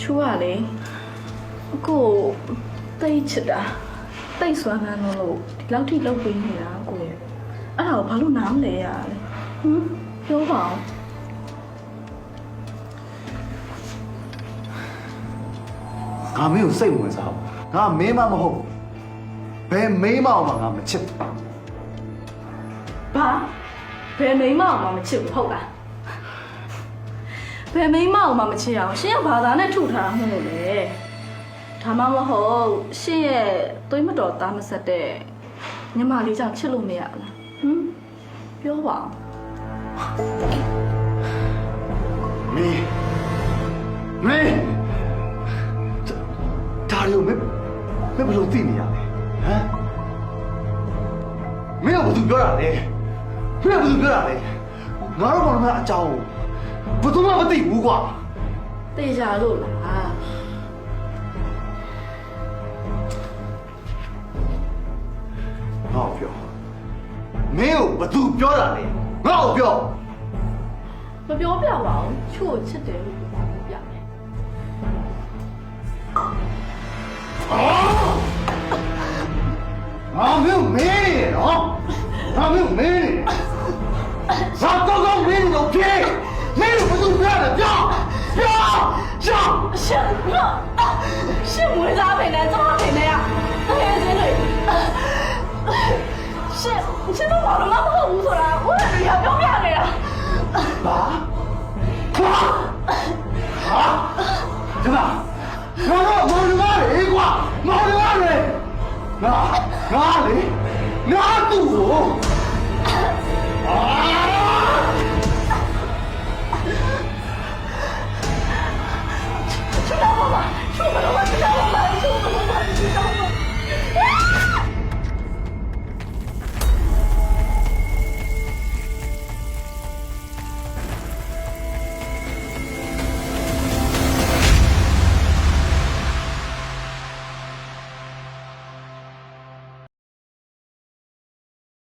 ချူကလေကိုတိတ်ချစ်တာတိတ်စွမ်းခံလို့ဒီလောက်ထိလောက်ပေးနေတာကိုရဲ့အဲ့ဒါကိုဘာလို့နားမလဲရလဲဟမ်ပြောပါဦးငါမင်းကိုစိတ်ဝင်စားဘူးငါမင်းမမဟုတ်ဘူးဘယ်မိန်းမအောင်မှငါမချစ်ဘူးဘာဘယ်မိန်းမအောင်မှမချစ်ဘူးဟုတ်လား ဘယ်မိန်းမအောင်မှမချစ်အောင်ရှင်ကဘာသာနဲ့ထုတ်ထားတာမဟုတ်လို့လေဒါမှမဟုတ်ရှင်ရဲ့သွေးမတော်သားမဆက်တဲ့ညီမလေးကြောင့်ချစ်လို့မရဘူးလားဟမ်ပြောပါဦးမင်းမင်းဒါရီကိုမင်းမင်းဘယ်လိုသိနေရလဲဟမ်မင်းကဘာသူပြောတာလဲမင်းကဘာသူပြောတာလဲငါတို့ဘာလို့မအကြောင်း ဘယ်သူမှမသိဘူးကွာတေချာလို့လားငါ့ကိုပြောမင်းကိုဘာသူပြောတာလဲငါ့ကိုပြောမပြောပြပါဘူးချို့ကိုချစ်တယ်လို့ပြောပြမယ်ငါမင်းကိုမင်းနေတယ်နော်ငါမင်းကိုမင်းနေတယ်ဇာတော့ကောင်းမင်းတို့ပြေး မင်းတို့ဘာသူပြောတာပြောပြောပြောရှင်ရှင်မွေးစားဖိနေကျမဖိနေရတကယ်ချင်းတွေရှင်ရှင်တို့ဘာလို့မဟုတ်ဘူးဆိုတာဦးရရပြောပြနေတာဘာဘာဟာဒီမှာငါတော့မောင်နှမလေကွာမောင်နှမလေငါငါလေငါသူ့ကိုအာ